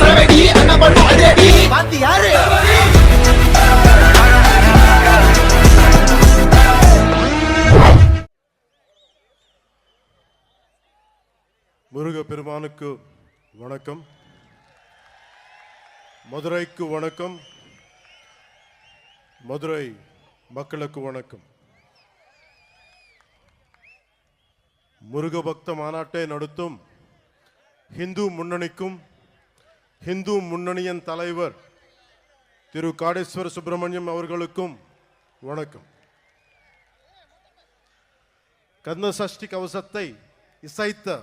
சரவெடி பாத்து யாரு? முருக பெருமானுக்கு வணக்கம். மதுரைக்கு வணக்கம். மதுரை மக்களுக்கு வணக்கம். முருக பக்த மாநாட்டை நடத்தும் ஹிந்து முன்னணிக்கும் ஹிந்து முன்னணியின் தலைவர் திரு காடேஸ்வர் சுப்பிரமணியம் அவர்களுக்கும் வணக்கம். கந்த சஷ்டி கவசத்தை இசைத்த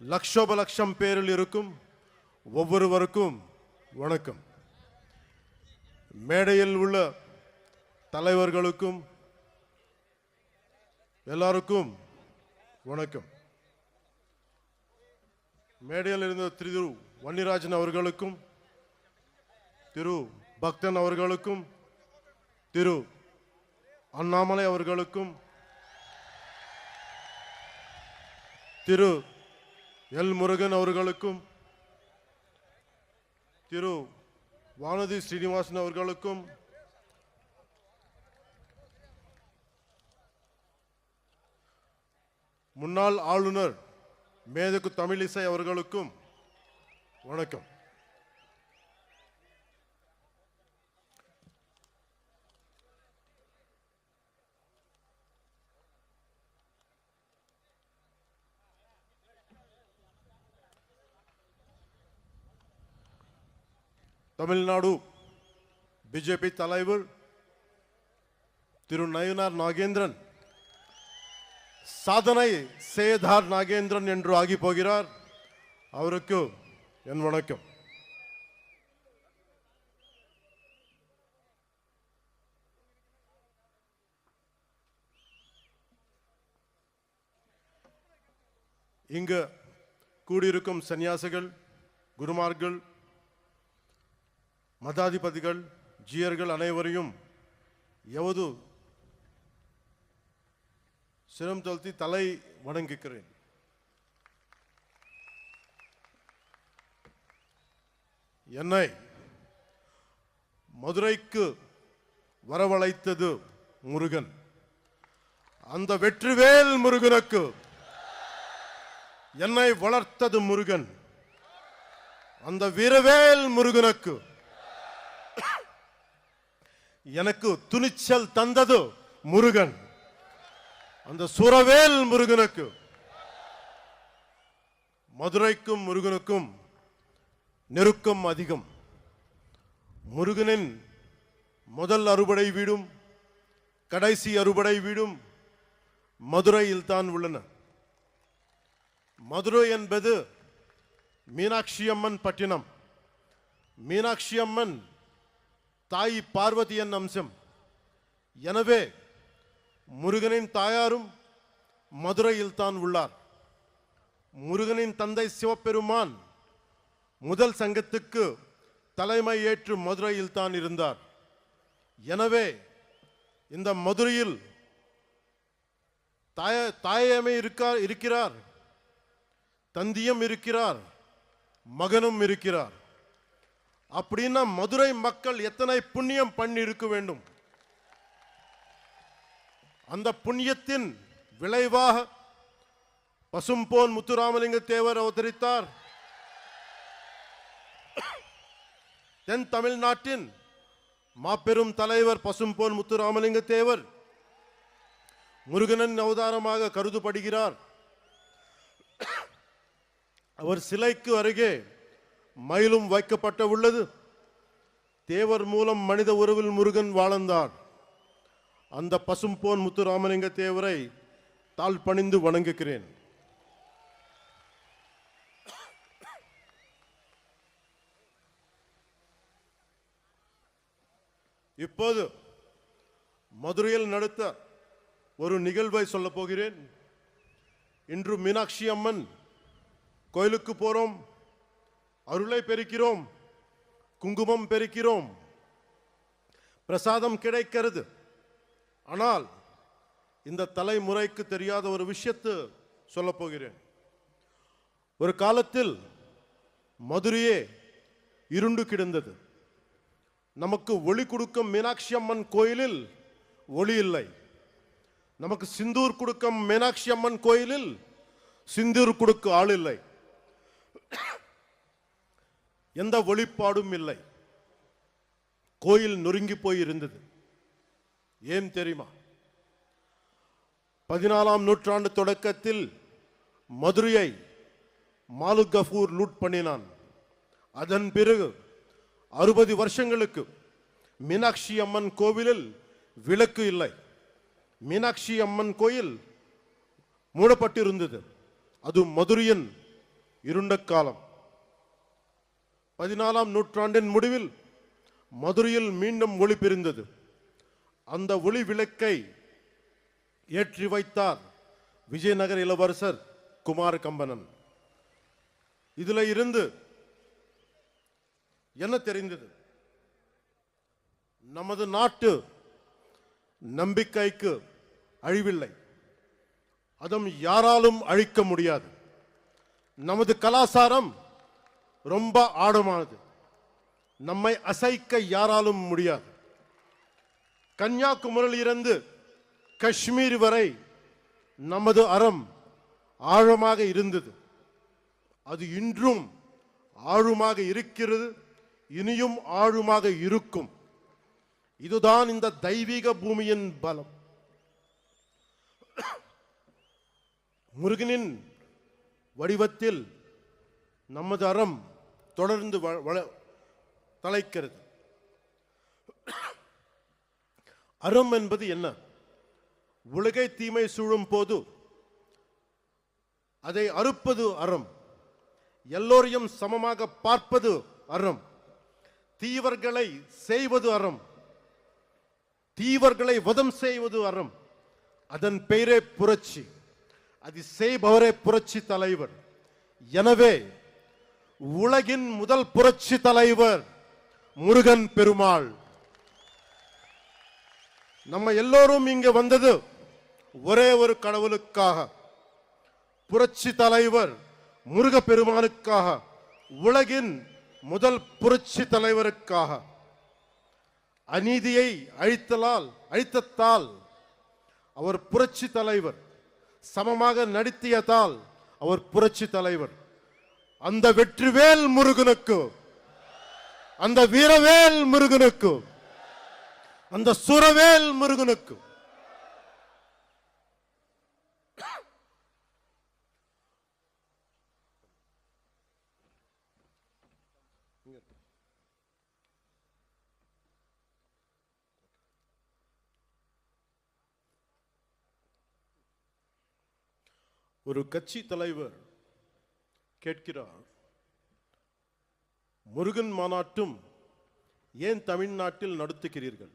லட்சோப லட்சம் பேரில் இருக்கும் ஒவ்வொருவருக்கும் வணக்கம். மேடையில் உள்ள தலைவர்களுக்கும் எல்லாருக்கும் வணக்கம். மேடையில் இருந்த திரு வன்னிராஜன் அவர்களுக்கும் திரு பக்தன் அவர்களுக்கும் திரு அண்ணாமலை அவர்களுக்கும் திரு எல் முருகன் அவர்களுக்கும் திரு வானதி ஸ்ரீனிவாசன் அவர்களுக்கும் முன்னாள் ஆளுநர் மேதகு தமிழிசை அவர்களுக்கும் வணக்கம். தமிழ்நாடு பிஜேபி தலைவர் திரு நயினார் நாகேந்திரன் சாதனை சேதார் நாகேந்திரன் என்று ஆகி போகிறார் அவருக்கு என் வணக்கம். இங்கு கூடியிருக்கும் சன்னியாசிகள் குருமார்கள் மதாதிபதிகள் ஜியர்கள் அனைவரையும் எவது சிரம் தாழ்த்தி தலை வணங்குகிறேன். என்னை மதுரைக்கு வரவழைத்தது முருகன். அந்த வெற்றிவேல் முருகனுக்கு என்னை வளர்த்தது முருகன். அந்த வீரவேல் முருகனுக்கு எனக்கு துணிச்சல் தந்தது முருகன். அந்த சுரவேல் முருகனுக்கு மதுரைக்கும் முருகனுக்கும் நெருக்கம் அதிகம். முருகனின் முதல் அறுபடை வீடும் கடைசி அறுபடை வீடும் மதுரையில் தான் உள்ளன. மதுரை என்பது மீனாட்சி அம்மன் பட்டினம். மீனாட்சி அம்மன் தாய் பார்வதியின் அம்சம். எனவே முருகனின் தாயாரும் மதுரையில் தான் உள்ளார். முருகனின் தந்தை சிவபெருமான் முதல் சங்கத்துக்கு தலைமை ஏற்று மதுரையில் தான் இருந்தார். எனவே இந்த மதுரையில் தாய தாயமை இருக்கார் இருக்கிறார். தந்தியும் இருக்கிறார். மகனும் இருக்கிறார். அப்படின்னா மதுரை மக்கள் எத்தனை புண்ணியம் பண்ணி இருக்க வேண்டும்? அந்த புண்ணியத்தின் விளைவாக பசும்போன் முத்துராமலிங்க தேவர் அவதரித்தார். தென் தமிழ்நாட்டின் மாபெரும் தலைவர் பசும்போன் முத்துராமலிங்க தேவர் முருகனின் அவதாரமாக கருதப்படுகிறார். அவர் சிலைக்கு அருகே மயிலும் வைக்கப்பட்ட உள்ளது. தேவர் மூலம் மனித உறவில் முருகன் வாழ்ந்தார். அந்த பசும்போன் முத்துராமலிங்க தேவரை தாழ் பணிந்து வணங்குகிறேன். இப்போது மதுரையில் நடத்த ஒரு நிகழ்வை சொல்ல போகிறேன். இன்று மீனாட்சி அம்மன் கோயிலுக்கு போகிறோம் அருளை பெருக்கிறோம் குங்குமம் பெருக்கிறோம் பிரசாதம் கிடைக்கிறது. ஆனால் இந்த தலைமுறைக்கு தெரியாத ஒரு விஷயத்தை சொல்லப்போகிறேன் ஒரு காலத்தில் மதுரையே இருண்டு கிடந்தது. நமக்கு ஒளி கொடுக்கும் மீனாட்சி அம்மன் கோயிலில் ஒளி இல்லை. நமக்கு சிந்தூர் கொடுக்கும் மீனாட்சி அம்மன் கோயிலில் சிந்தூர் கொடுக்க ஆள் இல்லை. எந்த ஒளிப்பாடும் இல்லை. கோயில் நொறுங்கி போய் இருந்தது ஏன் தெரியுமா? பதினாலாம் நூற்றாண்டு தொடக்கத்தில் மதுரையை மாலுகஃபூர் லூட் பண்ணினான். அதன் பிறகு அறுபது வருஷங்களுக்கு மீனாட்சி அம்மன் கோவிலில் விளக்கு இல்லை. மீனாட்சி அம்மன் கோயில் மூடப்பட்டிருந்தது. அது மதுரையின் இருண்ட காலம். பதினாலாம் நூற்றாண்டின் முடிவில் மதுரையில் மீண்டும் ஒளி பிரிந்தது அந்த ஒளி விளக்கை ஏற்றி வைத்தார் விஜயநகர் இளவரசர் குமார கம்பனன். இதுல இருந்து என்ன தெரிந்தது? நமது நாட்டு நம்பிக்கைக்கு அழிவில்லை. அதுவும் யாராலும் அழிக்க முடியாது. நமது கலாச்சாரம் ரொம்ப ஆழமானது. நம்மை அசைக்க யாராலும் முடியாது. கன்னியாகுமரியில் இருந்து காஷ்மீர் வரை நமது அறம் ஆழமாக இருந்தது. அது இன்றும் ஆழமாக இருக்கிறது இனியும் ஆழமாக இருக்கும். இதுதான் இந்த தெய்வீக பூமியின் பலம். முருகனின் வடிவத்தில் நமது அறம் தொடர்ந்து வ- வள- தலைக்கிறது. அறம் என்பது என்ன? உலகை தீமை சூழும் போது அதை அறுப்பது அறம். எல்லோரையும் சமமாக பார்ப்பது அறம். தீவர்களை செய்வது அறம். தீவர்களை வதம் செய்வது அறம். அதன் பெயரே புரட்சி. அது செய்பவரே புரட்சி தலைவர். எனவே உலகின் முதல் புரட்சி தலைவர் முருகன் பெருமாள். நம்ம எல்லோரும் இங்கே வந்தது ஒரே ஒரு கடவுளுக்காக. புரட்சி தலைவர் முருக பெருமானுக்காக உலகின் முதல் புரட்சி தலைவருக்காக. அநீதியை அழித்தலால் அழித்தத்தால் அவர் புரட்சி தலைவர் சமமாக நடித்தியதால் அவர் புரட்சி தலைவர். அந்த வெற்றிவேல் முருகனுக்கு அந்த வீரவேல் முருகனுக்கு அந்த சுரவேல் முருகனுக்கு. ஒரு கட்சி தலைவர் கேட்கிறார் முருகன் மாநாட்டும் ஏன் தமிழ்நாட்டில் நடத்துகிறீர்கள்?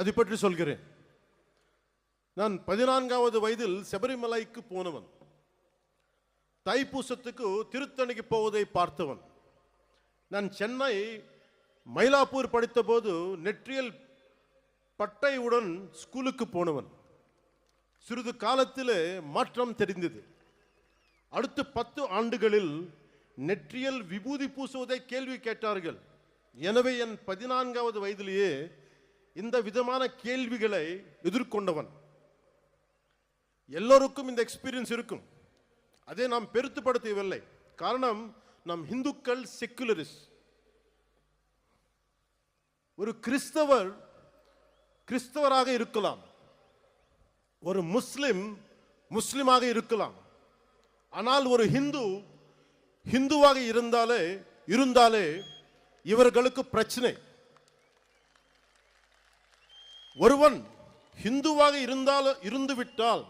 அது பற்றி சொல்கிறேன். நான் பதினான்காவது வயதில் சபரிமலைக்கு போனவன். தைப்பூசத்துக்கு திருத்தணிக்கு போவதை பார்த்தவன். நான் சென்னை மயிலாப்பூர் படித்தபோது நெற்றியல் பட்டையுடன் ஸ்கூலுக்கு போனவன். சிறிது காலத்தில் மாற்றம் தெரிந்தது. அடுத்த பத்து ஆண்டுகளில் நெற்றியல் விபூதி பூசுவதை கேள்வி கேட்டார்கள். எனவே என் பதினான்காவது வயதிலேயே இந்த விதமான கேள்விகளை எதிர்கொண்டவன். எல்லோருக்கும் இந்த எக்ஸ்பீரியன்ஸ் இருக்கும். அதை நாம் பெருத்துப்படுத்தவில்லை. காரணம் நம் இந்துக்கள் செக்குலரிஸ்ட் ஒரு கிறிஸ்தவர் கிறிஸ்தவராக இருக்கலாம். ஒரு முஸ்லிம் முஸ்லிமாக இருக்கலாம். ஆனால் ஒரு ஹிந்து ஹிந்துவாக இருந்தாலே இருந்தாலே இவர்களுக்கு பிரச்சனை. ஒருவன் ஹிந்துவாக இருந்தால் இருந்து விட்டால்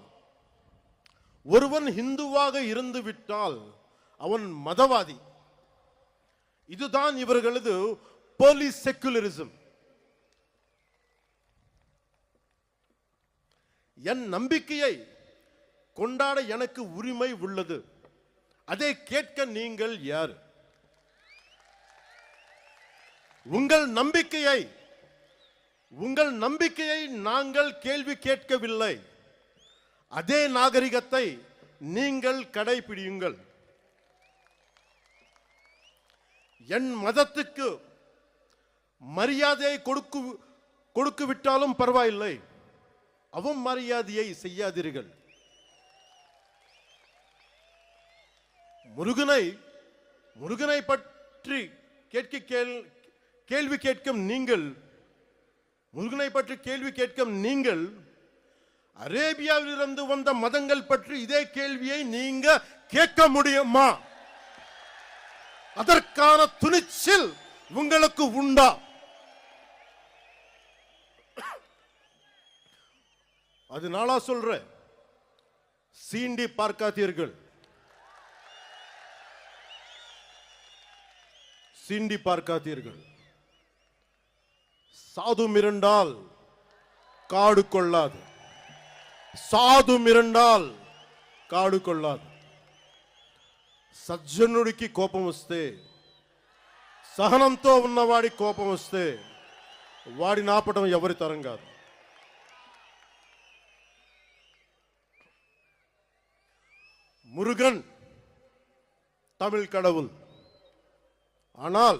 ஒருவன் ஹிந்துவாக இருந்துவிட்டால் அவன் மதவாதி. இதுதான் இவர்களது போலி செக்குலரிசம் என் நம்பிக்கையை கொண்டாட எனக்கு உரிமை உள்ளது. அதை கேட்க நீங்கள் யார்? உங்கள் நம்பிக்கையை உங்கள் நம்பிக்கையை நாங்கள் கேள்வி கேட்கவில்லை. அதே நாகரிகத்தை நீங்கள் கடைபிடியுங்கள். என் மதத்துக்கு மரியாதையை கொடுக்கு கொடுக்கு விட்டாலும் பரவாயில்லை. அவும் மரியாதையை செய்யாதீர்கள். முருகனை முருகனை பற்றி கேட்க கேள் கேள்வி கேட்கும் நீங்கள் முருகனை பற்றி கேள்வி கேட்கும் நீங்கள் அரேபியாவிலிருந்து வந்த மதங்கள் பற்றி இதே கேள்வியை நீங்க கேட்க முடியுமா? அதற்கான துணிச்சல் உங்களுக்கு உண்டா? அது நாளா சொல்ற சீண்டி பார்க்காதீர்கள். சீண்டி பார்க்காதீர்கள். சாது மிரண்டால் காடு கொள்ளாது సాధు మిరండాల్ కాడు కొల్లాదు సజ్జనుడికి కోపం వస్తే సహనంతో ఉన్నవాడి కోపం వస్తే వాడి నాపడం ఎవరి తరం కాదు முருகன் தமிழ் கடவுள் ஆனால்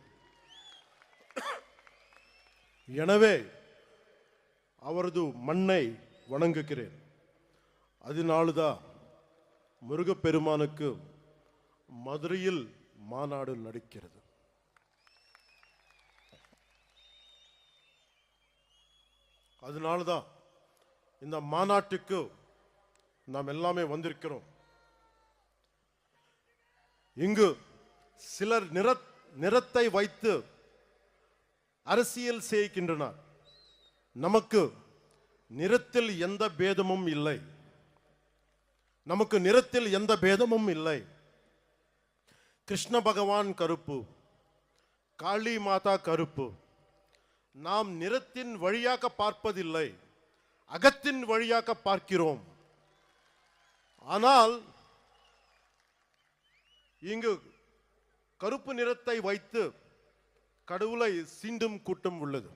எனவே அவரது மண்ணை வணங்குகிறேன். அதனால்தான் முருகப்பெருமானுக்கு மதுரையில் மாநாடு நடிக்கிறது. அதனால்தான் இந்த மாநாட்டுக்கு நாம் எல்லாமே வந்திருக்கிறோம். இங்கு சிலர் நிற நிறத்தை வைத்து அரசியல் செய்கின்றனர் நமக்கு நிறத்தில் எந்த பேதமும் இல்லை. நமக்கு நிறத்தில் எந்த பேதமும் இல்லை. கிருஷ்ண பகவான் கருப்பு காளி மாதா கருப்பு. நாம் நிறத்தின் வழியாக பார்ப்பதில்லை அகத்தின் வழியாக பார்க்கிறோம். ஆனால் இங்கு கருப்பு நிறத்தை வைத்து கடவுளை சீண்டும் கூட்டம் உள்ளது.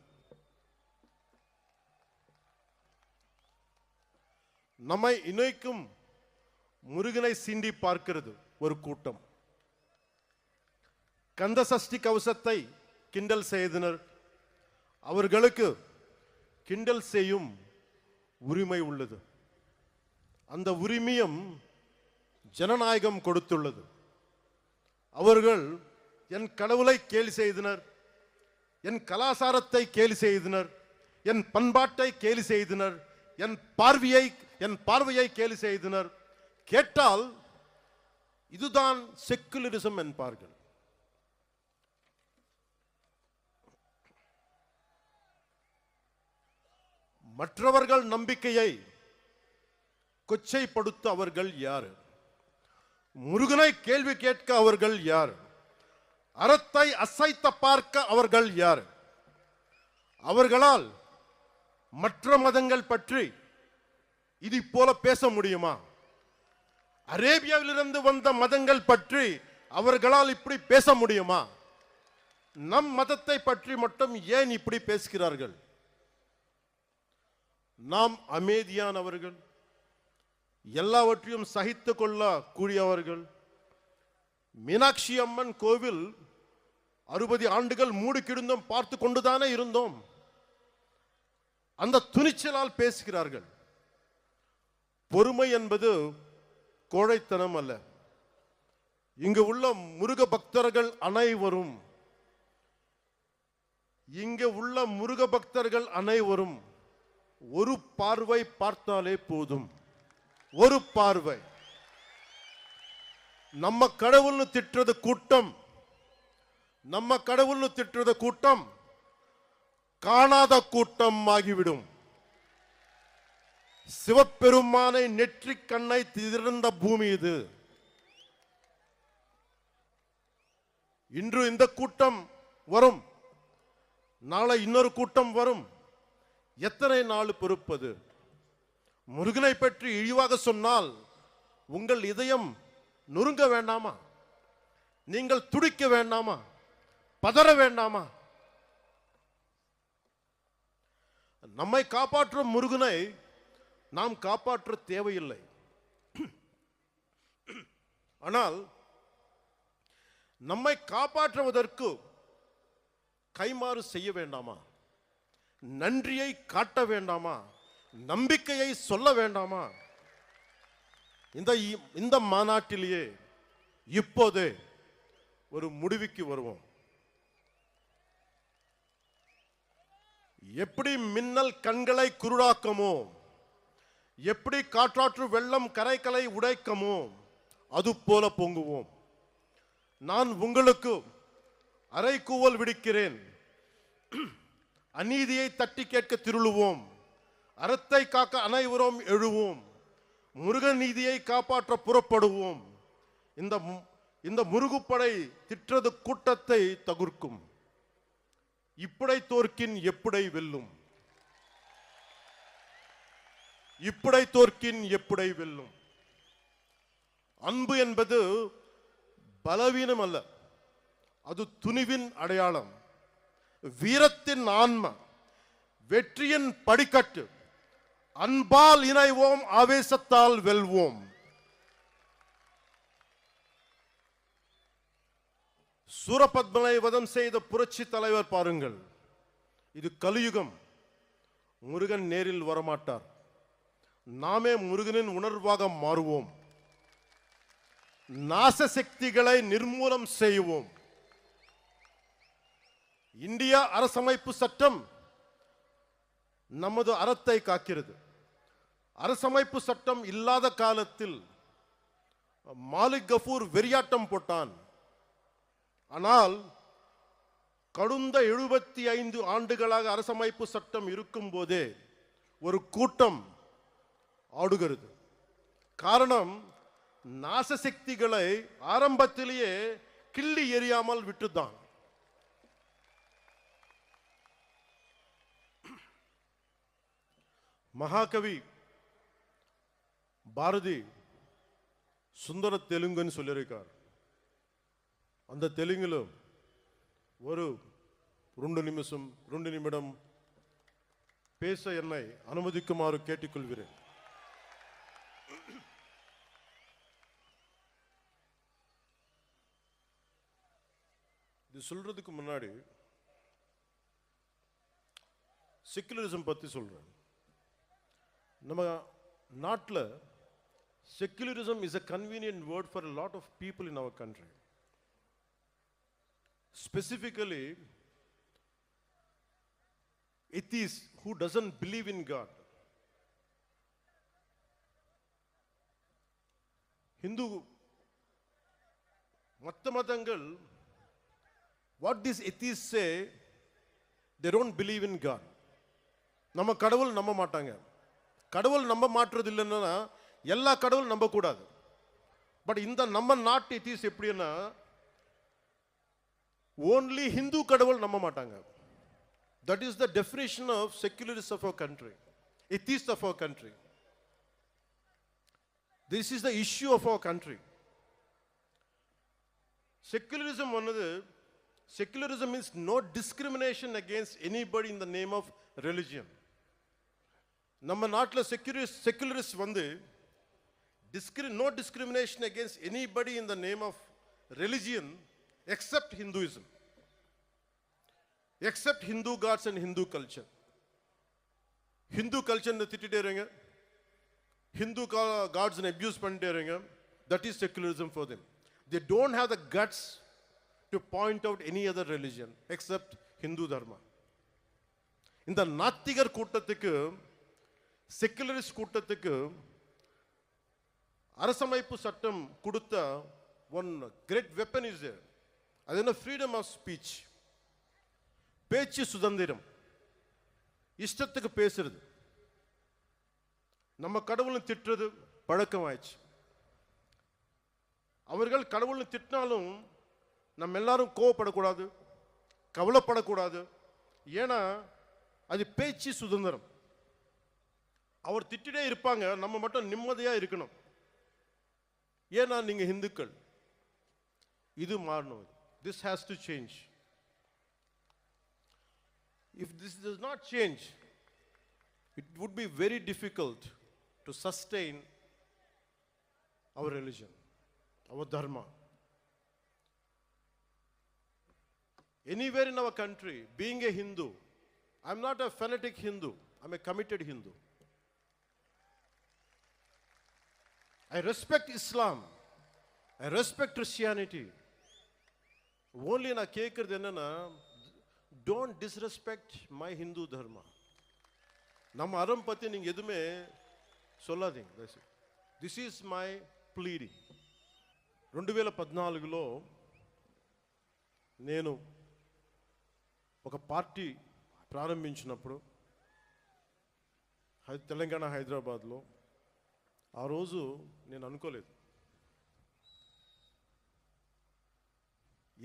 நம்மை இணைக்கும் முருகனை சீண்டி பார்க்கிறது ஒரு கூட்டம். கந்த சஷ்டி கவசத்தை கிண்டல் செய்தனர். அவர்களுக்கு கிண்டல் செய்யும் உரிமை உள்ளது. அந்த உரிமையும் ஜனநாயகம் கொடுத்துள்ளது. அவர்கள் என் கடவுளை கேலி செய்தனர். என் கலாசாரத்தை கேலி செய்தனர் என் பண்பாட்டை கேலி செய்தனர் என் பார்வையை என் பார்வையை கேலி செய்தனர். கேட்டால் இதுதான் செக்குலரிசம் என்பார்கள். மற்றவர்கள் நம்பிக்கையை கொச்சைப்படுத்த அவர்கள் யார்? முருகனை கேள்வி கேட்க அவர்கள் யார்? அறத்தை அசைத்த பார்க்க அவர்கள் யார்? அவர்களால் மற்ற மதங்கள் பற்றி இது போல பேச முடியுமா? அரேபியாவிலிருந்து வந்த மதங்கள் பற்றி அவர்களால் இப்படி பேச முடியுமா? நம் மதத்தை பற்றி மட்டும் ஏன் இப்படி பேசுகிறார்கள்? நாம் அமைதியானவர்கள் எல்லாவற்றையும் சகித்து கொள்ள கூடியவர்கள் மீனாட்சி அம்மன் கோவில் அறுபது ஆண்டுகள் மூடி பார்த்து கொண்டுதானே இருந்தோம். அந்த துணிச்சலால் பேசுகிறார்கள். பொறுமை என்பது கோழைத்தனம் அல்ல. இங்கு உள்ள முருக பக்தர்கள் அனைவரும் இங்கு உள்ள முருக பக்தர்கள் அனைவரும் ஒரு பார்வை பார்த்தாலே போதும். ஒரு பார்வை. நம்ம கடவுள்னு திட்டுறது கூட்டம். நம்ம கடவுள்னு திட்டுறத கூட்டம் காணாத கூட்டம் ஆகிவிடும். சிவபெருமானை நெற்றிக் கண்ணை திறந்த பூமி இது. இன்று இந்த கூட்டம் வரும். நாளை இன்னொரு கூட்டம் வரும். எத்தனை நாள் பொறுப்பது? முருகனை பற்றி இழிவாக சொன்னால் உங்கள் இதயம் நொறுங்க வேண்டாமா? நீங்கள் துடிக்க வேண்டாமா? பதற வேண்டாமா? நம்மை காப்பாற்றும் முருகனை நாம் காப்பாற்ற தேவையில்லை. ஆனால் நம்மை காப்பாற்றுவதற்கு கைமாறு செய்ய வேண்டாமா? நன்றியை காட்ட வேண்டாமா? நம்பிக்கையை சொல்ல வேண்டாமா? இந்த இ- இந்த மாநாட்டிலேயே இப்போதே ஒரு முடிவுக்கு வருவோம். எப்படி மின்னல் கண்களை குருடாக்கமோ எப்படி காற்றாற்று வெள்ளம் கரைகளை உடைக்கமோ அது போல பொங்குவோம். நான் உங்களுக்கு அரைக்கூவல் விடுக்கிறேன். அநீதியை தட்டி கேட்க திருளுவோம். அறத்தை காக்க அனைவரும் எழுவோம். முருகன் நீதியை காப்பாற்ற புறப்படுவோம். இந்த இந்த முருகுப்படை திட்டது கூட்டத்தை தகுர்க்கும். இப்படை தோற்கின் எப்படை வெல்லும்? இப்படை தோற்கின் எப்படை வெல்லும்? அன்பு என்பது பலவீனம் அல்ல. அது துணிவின் அடையாளம். வீரத்தின் ஆன்ம வெற்றியின் படிக்கட்டு. அன்பால் இணைவோம் ஆவேசத்தால் வெல்வோம். சூரபத்மனை வதம் செய்த புரட்சி தலைவர் பாருங்கள். இது கலியுகம். முருகன் நேரில் வரமாட்டார். நாமே முருகனின் உணர்வாக மாறுவோம். நாச சக்திகளை நிர்மூலம் செய்வோம். இந்தியா அரசமைப்பு சட்டம் நமது அறத்தை காக்கிறது. அரசமைப்பு சட்டம் இல்லாத காலத்தில் மாலிக் கஃபூர் வெறியாட்டம் போட்டான். ஆனால் கடந்த எழுபத்தி ஐந்து ஆண்டுகளாக அரசமைப்பு சட்டம் இருக்கும் போதே ஒரு கூட்டம் ஆடுகிறது. காரணம் நாசசக்திகளை ஆரம்பத்திலேயே கிள்ளி எறியாமல் விட்டுதான் மகாகவி பாரதி சுந்தர தெலுங்குன்னு சொல்லியிருக்கார். அந்த தெலுங்குல ஒரு ரெண்டு நிமிஷம் ரெண்டு நிமிடம் பேச என்னை அனுமதிக்குமாறு கேட்டுக்கொள்கிறேன். இது சொல்றதுக்கு முன்னாடி செக்குலரிசம் பற்றி சொல்கிறேன் நம்ம நாட்டில் secularism is a convenient word for lot of people in our country specifically atheists who doesn't believe in god. Hindu மற்ற மதங்கள் what this atheists say they don't believe in god நம்ம கடவுள் நம்ப மாட்டாங்க. கடவுள் நம்ப மாட்டுறது இல்லைன்னா எல்லா கடவுள் நம்பக்கூடாது. பட் இந்த நம்ம நாட்டு எத்திஸ் எப்படின்னா ஓன்லி ஹிந்து கடவுள் நம்ப மாட்டாங்க. That is the definition of secularism of our country atheist of our country this is the issue of our country secularism வந்தது. Secularism means no discrimination against anybody in the name of religion நம்ம நாட்டில் secularist secularist வந்து டிஸ்கிரி no discrimination against anybody in the name of religion except Hinduism except Hindu gods and Hindu culture Hindu கல்ச்சர்னு திட்டிட்டே இருங்க. ஹிந்து காட்ஸ்னு abuse பண்ணிட்டே இருங்க. That is secularism for them they don't have the guts to point out any other religion except Hindu Dharma. இந்த நாத்திகர் கூட்டத்துக்கு செக்குலரிஸ்ட் கூட்டத்துக்கு அரசமைப்பு சட்டம் கொடுத்த ஒன் கிரேட் வெப்பன் இஸ் அது என்ன ஃப்ரீடம் ஆஃப் ஸ்பீச் பேச்சு சுதந்திரம். இஷ்டத்துக்கு பேசுறது. நம்ம கடவுளை திட்டுறது பழக்கம் ஆயிடுச்சு அவர்கள் கடவுளை திட்டினாலும் நம்ம எல்லாரும் கோவப்படக்கூடாது கவலைப்படக்கூடாது. ஏன்னா அது பேச்சு சுதந்திரம். அவர் திட்டிட்டே இருப்பாங்க நம்ம மட்டும் நிம்மதியாக இருக்கணும். ஏன்னா நீங்கள் இந்துக்கள் இது மாறணும் This has to change. If this does not change, it would be very difficult to sustain our religion, our dharma. Anywhere in our country, being a Hindu, I'm not a fanatic Hindu, I'm a committed Hindu. I respect Islam, I respect Christianity, Only நான் கேட்கறது என்னன்னா don't disrespect my Hindu dharma நம்ம அறம் பற்றி நீங்கள் எதுவுமே சொல்லாதீங்க this is my pleading రెండు వేల పద్నాలుగులో నేను ఒక పార్టీ ప్రారంభించినప్పుడు హై- తెలంగాణ హైదరాబాద్లో ఆ రోజు నేను అనుకోలేదు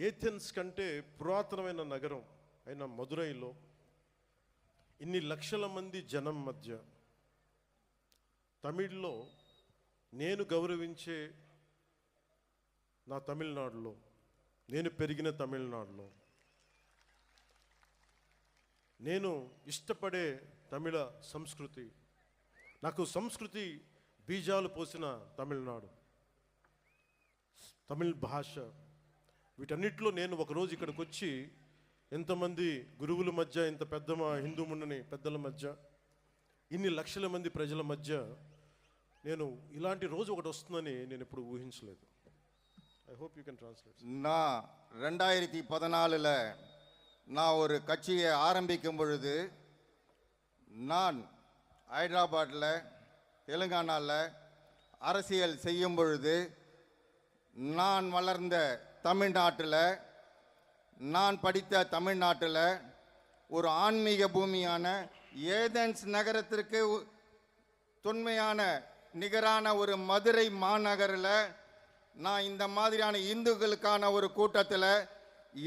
ఏథెన్స్ కంటే పురాతనమైన నగరం అయిన మదురైలో ఇన్ని లక్షల మంది జనం మధ్య తమిళ్ళో నేను గౌరవించే నా తమిళనాడులో నేను పెరిగిన తమిళనాడులో నేను ఇష్టపడే తమిళ సంస్కృతి నాకు సంస్కృతి బీజాలు పోసిన తమిళనాడు. తమిళ్ భాష వీటన్నిటిలో నేను ఒకరోజు ఇక్కడికి వచ్చి ఎంతమంది గురువుల మధ్య ఇంత పెద్ద మా హిందూ మున్నని పెద్దల మధ్య ఇన్ని లక్షల మంది ప్రజల మధ్య నేను ఇలాంటి రోజు ఒకటి వస్తుందని నేను ఎప్పుడు ఊహించలేదు I hope you can translate நான் ரெண்டாயிரத்தி பதினாலில் நான் ஒரு கட்சியை ஆரம்பிக்கும் பொழுது நான் ஹைதராபாத்தில் தெலுங்கானாவில் அரசியல் செய்யும் பொழுது நான் வளர்ந்த தமிழ்நாட்டில் நான் படித்த தமிழ்நாட்டில் ஒரு ஆன்மீக பூமியான ஏதென்ஸ் நகரத்திற்கு தொன்மையான நிகரான ஒரு மதுரை மாநகரில் நான் இந்த மாதிரியான இந்துக்களுக்கான ஒரு கூட்டத்தில்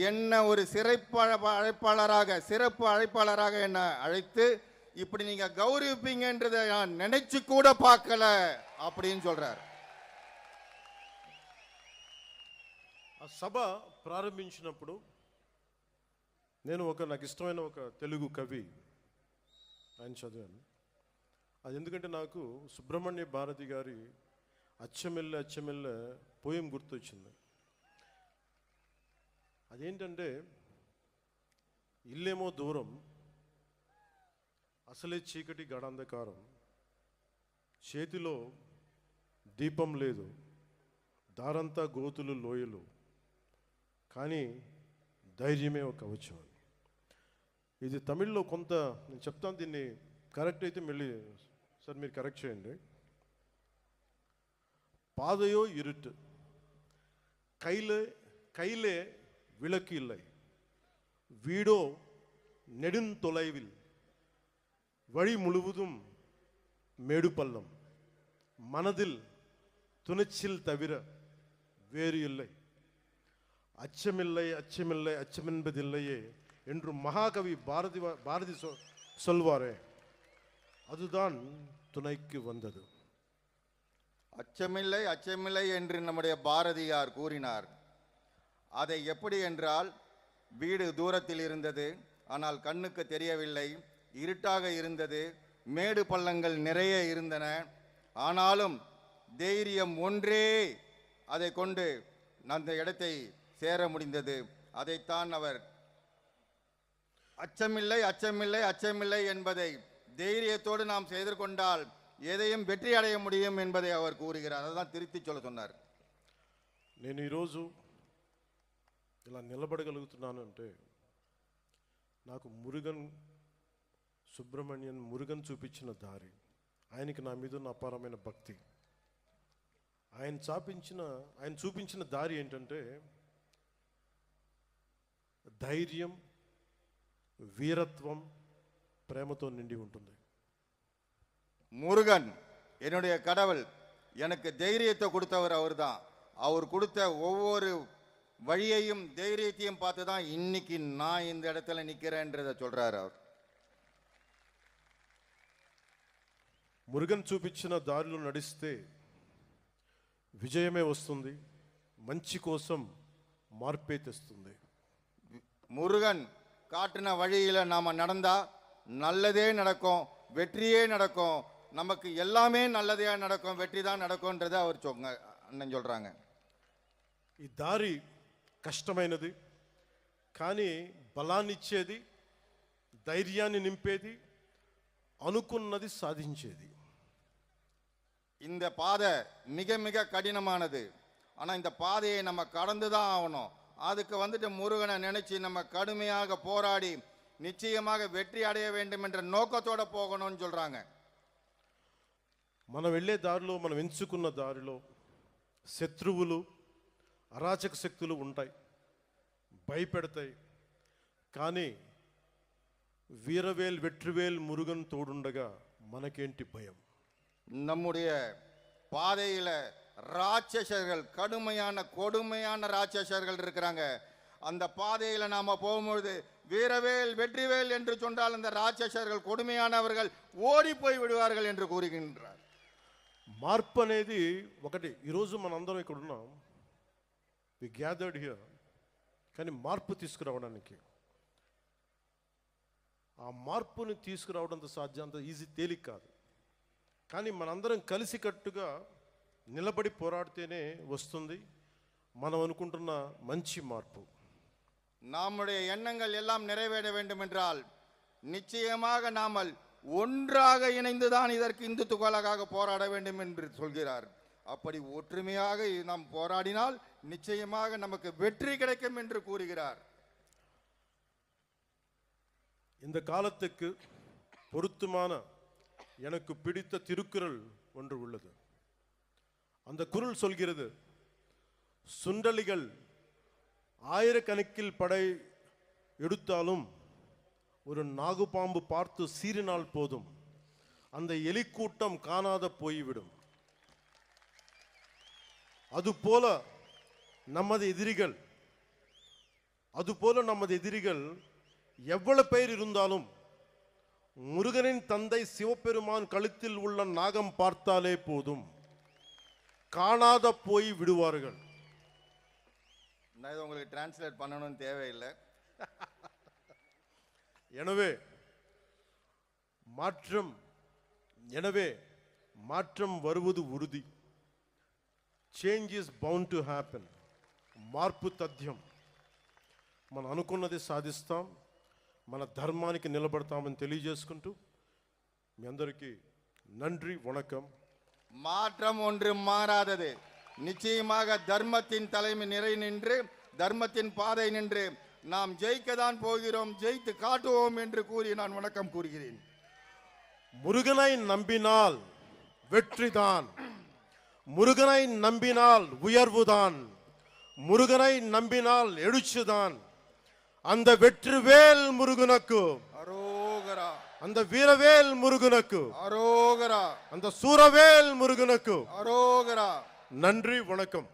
என்ன ஒரு சிறப்பு அழைப்பாளராக சிறப்பு அழைப்பாளராக என்னை அழைத்து இப்படி நீங்கள் கௌரவிப்பீங்கன்றதை நான் நினைச்சு கூட பார்க்கல அப்படின்னு சொல்கிறார் ఆ సభ ప్రారంభించినప్పుడు నేను ఒక నాకు ఇష్టమైన ఒక తెలుగు కవి ఆయన చదివాను. అది ఎందుకంటే నాకు సుబ్రహ్మణ్య భారతి గారి అచ్చమెల్లె అచ్చమెల్లె పోయం గుర్తొచ్చింది. అదేంటంటే ఇల్లేమో దూరం అసలే చీకటి గడాంధకారం చేతిలో దీపం లేదు దారంతా గోతులు లోయలు కానీ ధైర్యమే ఒక కవచం అని ఇది తమిళ్లో కొంత నేను చెప్తాను దీన్ని కరెక్ట్ అయితే మళ్ళీ సార్ మీరు కరెక్ట్ చేయండి பாதையோ இருட்டு கையில் கையிலே விளக்கு இல்லை வீடோ நெடுந்தொலைவில் வழி முழுவதும் மேடு பள்ளம் மனதில் துணிச்சல் தவிர வேறு இல்லை அச்சமில்லை அச்சமில்லை அச்சமென்பதில்லையே என்று மகாகவி பாரதி பாரதி சொ- சொல்வாரே. அதுதான் துணைக்கு வந்தது. அச்சமில்லை அச்சமில்லை என்று நம்முடைய பாரதியார் கூறினார். அதை எப்படி என்றால் வீடு தூரத்தில் இருந்தது ஆனால் கண்ணுக்கு தெரியவில்லை இருட்டாக இருந்தது மேடு பள்ளங்கள் நிறைய இருந்தன. ஆனாலும் தைரியம் ஒன்றே. அதை கொண்டு அந்த இடத்தை சேர முடிந்தது அதைத்தான் அவர் அச்சமில்லை அச்சமில்லை அச்சமில்லை என்பதை தைரியத்தோடு நாம் செய்து கொண்டால் எதையும் வெற்றி அடைய முடியும் என்பதை அவர் கூறுகிறார் அதான் திருத்தி சொல்ல சொன்னார் నేను ఈరోజు ఇలా నిలబడగలుగుతున్నాను అంటే నాకు మురుగన్ సుబ్రహ్మణ్యన్ మురుగన్ చూపించిన దారి ఆయనకి నా మీద ఉన్న అపారమైన భక్తి ఆయన చాపించిన ఆయన చూపించిన దారి ఏంటంటే ధైర్యం వీరత్వం ప్రేమతో నిండి ఉంటుంది முருகன் என்னுடைய கடவுள் எனக்கு தைரியத்தை கொடுத்தவர் அவர்தான் அவர் கொடுத்த ஒவ்வொரு வழியையும் தைரியத்தையும் பார்த்து தான் இன்னைக்கு நான் இந்த இடத்துல நிக்கிறேன்றத சொல்றாரு அவர் మురుగన్ చూపించిన దారిలో నడిస్తే విజయమే వస్తుంది మంచి కోసం మార్పే తెస్తుంది முருகன் காட்டின வழியில நாம நடந்தா நல்லதே நடக்கும் வெற்றியே நடக்கும் நமக்கு எல்லாமே நல்லதே நடக்கும் வெற்றி தான் நடக்கும்ன்றதை அவர் சொங்க அண்ணன் சொல்றாங்க ఈ దారి కష్టమైనది కానీ బలాన్నిచ్చేది ధైర్యాన్ని నింపేది అనుకున్నది సాధించేది இந்த பாதை மிக மிக கடினமானது ஆனா இந்த பாதையை நம்ம கடந்து தான் ஆகணும் அதுக்கு வந்துட்டு முருகனை நினைச்சு நம்ம கடுமையாக போராடி நிச்சயமாக வெற்றி அடைய வேண்டும் என்ற நோக்கத்தோட போகணும்னு சொல்றாங்க మనం వెళ్ళే దారిలో మనం ఎంచుకున్న దారిలో శత్రువులు అరాచక శక్తులు ఉంటాయి భయపెడతాయి కానీ వీరవేల్ వెట్రివేల్ మురుగన్ తోడుండగా మనకేంటి భయం நம்முடைய பாதையில ராட்சசர்கள் கடுமையான கொடுமையான ராட்சசர்கள் இருக்கிறாங்க அந்த பாதையில நாம போகும்பொழுது வீரவேல் வெற்றிவேல் என்று சொன்னால் அந்த ராட்சசர்கள் கொடுமையானவர்கள் ஓடி போய் விடுவார்கள் என்று கூறுகின்றார் మార్పు అనేది ఒకటి ఈరోజు మనందరం ఇక్కడ ఉన్నాం వి గ్యాదర్డ్ హియర్ కానీ మార్పు తీసుకురావడానికి ఆ మార్పుని తీసుకురావడంతో సాధ్యం అంత ఈజీ తేలిక కాదు కానీ మనందరం కలిసికట్టుగా నిలబడి పోరాడితేనే వస్తుంది మనం అనుకుంటున్న మంచి మార్పు நம்முடைய எண்ணங்கள் எல்லாம் நிறைவேற வேண்டும் என்றால் நிச்சயமாக நாமல் ஒன்றாக இணைந்துதான் இதற்கு இந்துத்துவலாக போராட வேண்டும் என்று சொல்கிறார் அப்படி ஒற்றுமையாக நாம் போராடினால் நிச்சயமாக நமக்கு வெற்றி கிடைக்கும் என்று கூறுகிறார் இந்த காலத்துக்கு பொருத்தமான எனக்கு பிடித்த திருக்குறள் ஒன்று உள்ளது அந்த குரல் சொல்கிறது சுண்டலிகள் ஆயிரக்கணக்கில் படை எடுத்தாலும் ஒரு நாகுபாம்பு பார்த்து சீறினால் போதும். அந்த எலிக்கூட்டம் காணாத போய்விடும். அதுபோல நமது எதிரிகள் அதுபோல நமது எதிரிகள் எவ்வளவு பேர் இருந்தாலும் முருகனின் தந்தை சிவபெருமான் கழுத்தில் உள்ள நாகம் பார்த்தாலே போதும். காணாத போய் விடுவார்கள் நான் இதை உங்களுக்கு டிரான்ஸ்லேட் பண்ணணும்னு தேவையில்லை எனவே மாற்றம் எனவே மாற்றம் வருவது ఉరుది change is bound to happen మార్పు తథ్యం మనం అనుకున్నది సాధిస్తాం మన ధర్మానికి నిలబడతామని తెలియజేసుకుంటూ మీ అందరికీ నండ్రి వణకం மாற்றம் ஒன்று மாறாதது. நிச்சயமாக தர்மத்தின் தலைமை நிறை நின்று தர்மத்தின் பாதை நின்று நாம் ஜெயிக்க தான் போகிறோம் ஜெயித்து காட்டுவோம் என்று கூறி நான் வணக்கம் கூறுகிறேன். முருகனை நம்பினால் வெற்றிதான். முருகனை நம்பினால் உயர்வுதான். முருகனை நம்பினால் எழுச்சிதான். அந்த வெற்றிவேல் முருகனுக்கு அந்த வீரவேல் முருகனுக்கு. அரோகரா. அந்த சூரவேல் முருகனுக்கு. அரோகரா. நன்றி வணக்கம்.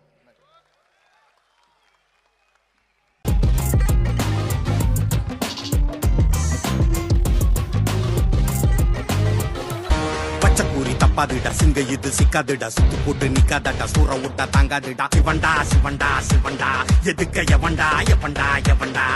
பச்சைக்கூறி தப்பாதுடா சிங்க இது சிக்காதுடா சுத்து போட்டு நிக்காதடா சூற விட்டா தாங்காதுடா. சிவண்டா சிவண்டா சிவண்டா எதுக்க எவண்டா எவண்டா எவண்டா